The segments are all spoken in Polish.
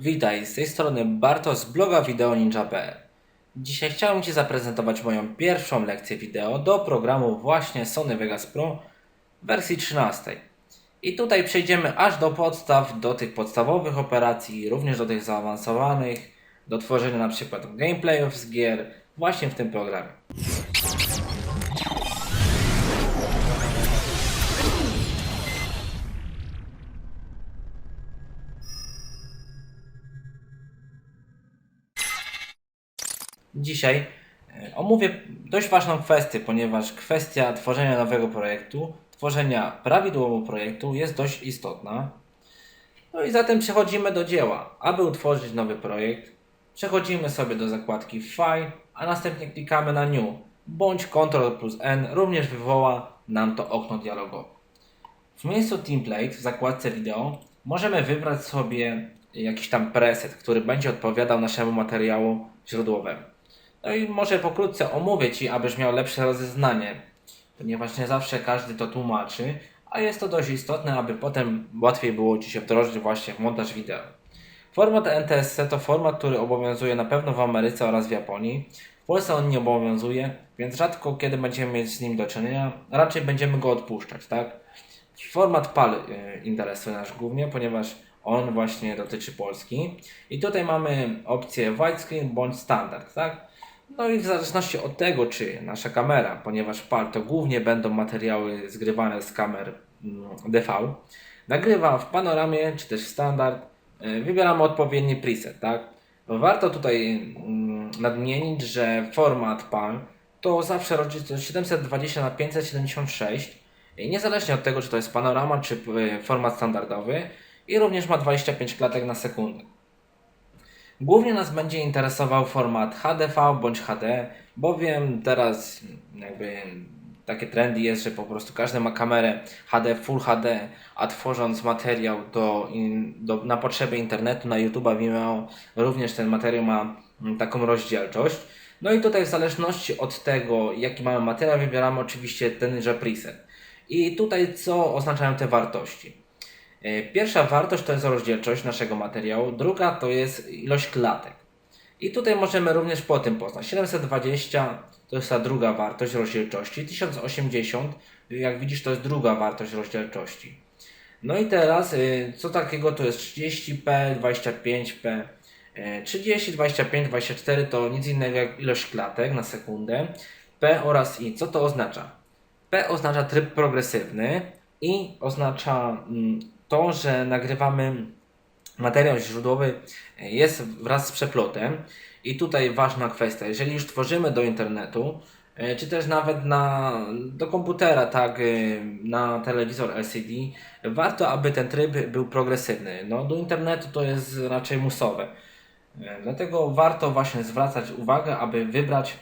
Witaj, z tej strony Bartosz z bloga Wideo Ninja.pl. Dzisiaj chciałem Ci zaprezentować moją pierwszą lekcję wideo do programu właśnie Sony Vegas Pro wersji 13. I tutaj przejdziemy aż do podstaw, do tych podstawowych operacji, również do tych zaawansowanych, do tworzenia na przykład gameplayów z gier właśnie w tym programie. Dzisiaj e, omówię dość ważną kwestię, ponieważ kwestia tworzenia nowego projektu, tworzenia prawidłowego projektu jest dość istotna. No i zatem przechodzimy do dzieła. Aby utworzyć nowy projekt, przechodzimy sobie do zakładki File, a następnie klikamy na New, bądź Ctrl plus N również wywoła nam to okno dialogowe. W miejscu template w zakładce wideo możemy wybrać sobie jakiś tam preset, który będzie odpowiadał naszemu materiału źródłowemu. No i może pokrótce omówię Ci, abyś miał lepsze rozeznanie, ponieważ nie zawsze każdy to tłumaczy, a jest to dość istotne, aby potem łatwiej było Ci się wdrożyć właśnie w montaż wideo. Format NTSC to format, który obowiązuje na pewno w Ameryce oraz w Japonii. W Polsce on nie obowiązuje, więc rzadko kiedy będziemy mieć z nim do czynienia, raczej będziemy go odpuszczać, tak? Format PAL y, interesuje nas głównie, ponieważ on właśnie dotyczy Polski. I tutaj mamy opcję widescreen bądź standard, tak? No i w zależności od tego, czy nasza kamera, ponieważ PAL to głównie będą materiały zgrywane z kamer mm, DV, nagrywa w panoramie czy też w standard, y, wybieramy odpowiedni preset, tak? Warto tutaj mm, nadmienić, że format PAL to zawsze rozdzielczość 720 na 576 i niezależnie od tego, czy to jest panorama, czy y, format standardowy i również ma 25 klatek na sekundę. Głównie nas będzie interesował format HDV bądź HD, bowiem teraz jakby takie trendy jest, że po prostu każdy ma kamerę HD, Full HD, a tworząc materiał do, do, na potrzeby internetu, na YouTube'a, Vimeo, również ten materiał ma mm, taką rozdzielczość. No i tutaj w zależności od tego, jaki mamy materiał, wybieramy oczywiście tenże preset. I tutaj co oznaczają te wartości? E, Pierwsza wartość to jest rozdzielczość naszego materiału, druga to jest ilość klatek. I tutaj możemy również po tym poznać. 720 to jest ta druga wartość rozdzielczości, 1080 jak widzisz to jest druga wartość rozdzielczości. No i teraz y, co takiego to jest 30p, 25p. E, 30, 25, 24 to nic innego jak ilość klatek na sekundę. P oraz I. Co to oznacza? P oznacza tryb progresywny i oznacza mm, to, że nagrywamy materiał źródłowy e, jest wraz z przeplotem i tutaj ważna kwestia, jeżeli już tworzymy do internetu, e, czy też nawet na, do komputera, tak, e, na telewizor LCD, warto, aby ten tryb był progresywny. No, do internetu to jest raczej musowe. Dlatego warto właśnie zwracać uwagę, aby wybrać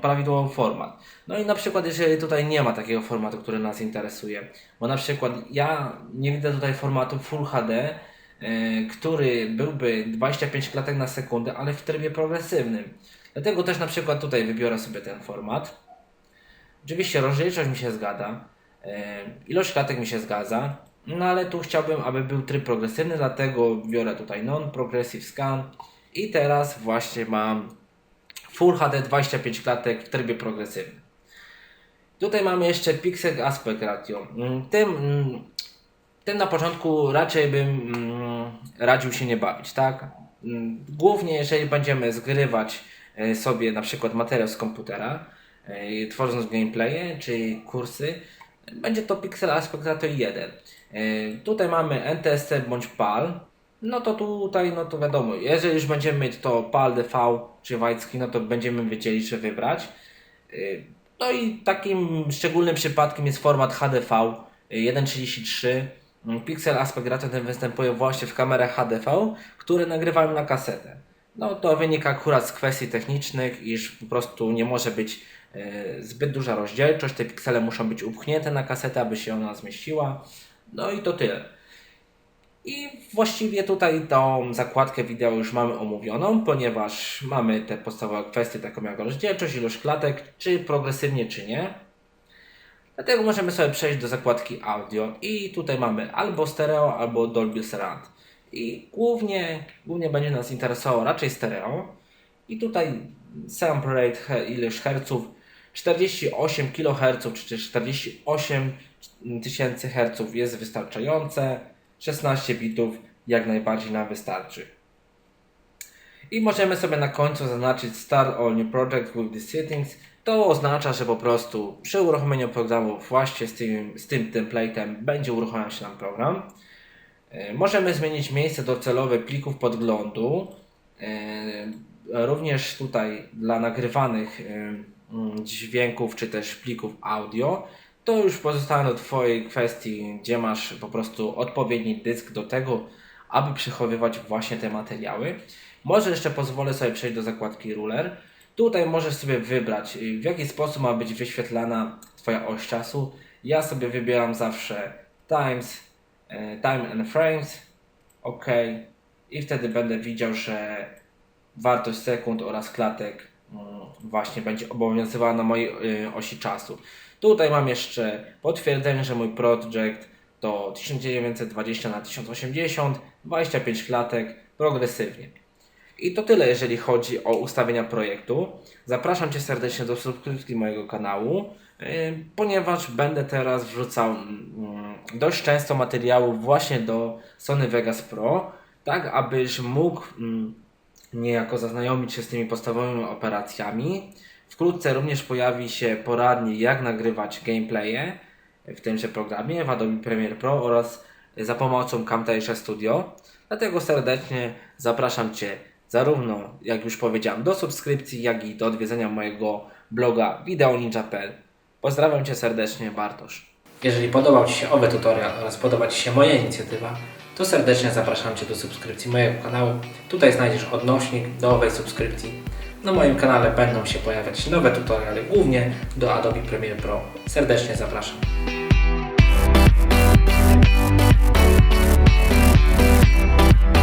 prawidłowy format. No i na przykład, jeżeli tutaj nie ma takiego formatu, który nas interesuje, bo na przykład ja nie widzę tutaj formatu Full HD, e, który byłby 25 klatek na sekundę, ale w trybie progresywnym. Dlatego też na przykład tutaj wybiorę sobie ten format. Oczywiście rozdzielczość mi się zgadza, e, ilość klatek mi się zgadza, no ale tu chciałbym, aby był tryb progresywny, dlatego biorę tutaj Non-Progressive Scan i teraz właśnie mam Full HD 25 klatek w trybie progresywnym. Tutaj mamy jeszcze Pixel Aspect Ratio. Mm, Tym, mm, tym na początku raczej bym mm, radził się nie bawić, tak? Głównie jeżeli będziemy zgrywać e, sobie na przykład materiał z komputera, e, tworząc gameplaye czy kursy, będzie to Pixel Aspect Ratio 1. E, Tutaj mamy NTSC bądź PAL, no to tutaj, no to wiadomo, jeżeli już będziemy mieć to PAL DV czy widescreen, no to będziemy wiedzieli, czy wybrać. Y, No i takim szczególnym przypadkiem jest format HDV y, 1.33. Mm, Pixel Aspect Ratio ten występuje właśnie w kamerach HDV, które nagrywają na kasetę. No to wynika akurat z kwestii technicznych, iż po prostu nie może być y, zbyt duża rozdzielczość, te piksele muszą być upchnięte na kasetę, aby się ona zmieściła. No i to tyle. I właściwie tutaj tą zakładkę wideo już mamy omówioną, ponieważ mamy te podstawowe kwestie, taką jak rozdzielczość, ilość klatek, czy progresywnie, czy nie. Dlatego możemy sobie przejść do zakładki audio i tutaj mamy albo stereo, albo Dolby Surround. i głównie, głównie będzie nas interesowało raczej stereo. I tutaj sample rate, ileś herców, 48 kHz czy też 48 tysięcy herców jest wystarczające, 16 bitów jak najbardziej nam wystarczy. I możemy sobie na końcu zaznaczyć Start All New Project with the settings. To oznacza, że po prostu przy uruchomieniu programu właśnie z tym, z tym template'em będzie uruchamiał się nam program. E, Możemy zmienić miejsce docelowe plików podglądu. E, Również tutaj dla nagrywanych e, dźwięków czy też plików audio. To już pozostaje do Twojej kwestii, gdzie masz po prostu odpowiedni dysk do tego, aby przechowywać właśnie te materiały. Może jeszcze pozwolę sobie przejść do zakładki Ruler. Tutaj możesz sobie wybrać, w jaki sposób ma być wyświetlana Twoja oś czasu. Ja sobie wybieram zawsze Times, e, Time and Frames, OK. I wtedy będę widział, że wartość sekund oraz klatek właśnie będzie obowiązywała na mojej y, osi czasu. Tutaj mam jeszcze potwierdzenie, że mój project to 1920 na 1080, 25 klatek progresywnie. I to tyle, jeżeli chodzi o ustawienia projektu. Zapraszam Cię serdecznie do subskrypcji mojego kanału, yy, ponieważ będę teraz wrzucał mm, dość często materiałów właśnie do Sony Vegas Pro, tak abyś mógł mm, niejako zaznajomić się z tymi podstawowymi operacjami. Wkrótce również pojawi się poradnik, jak nagrywać gameplaye w tymże programie w Adobe Premiere Pro oraz za pomocą Camtasia Studio. Dlatego serdecznie zapraszam Cię zarówno, jak już powiedziałem, do subskrypcji, jak i do odwiedzenia mojego bloga wideoninja.pl. Pozdrawiam Cię serdecznie, Bartosz. Jeżeli podobał Ci się owy tutorial oraz podoba Ci się moja inicjatywa, to serdecznie zapraszam Cię do subskrypcji mojego kanału. Tutaj znajdziesz odnośnik do owej subskrypcji. Na moim kanale będą się pojawiać nowe tutoriale, głównie do Adobe Premiere Pro. Serdecznie zapraszam.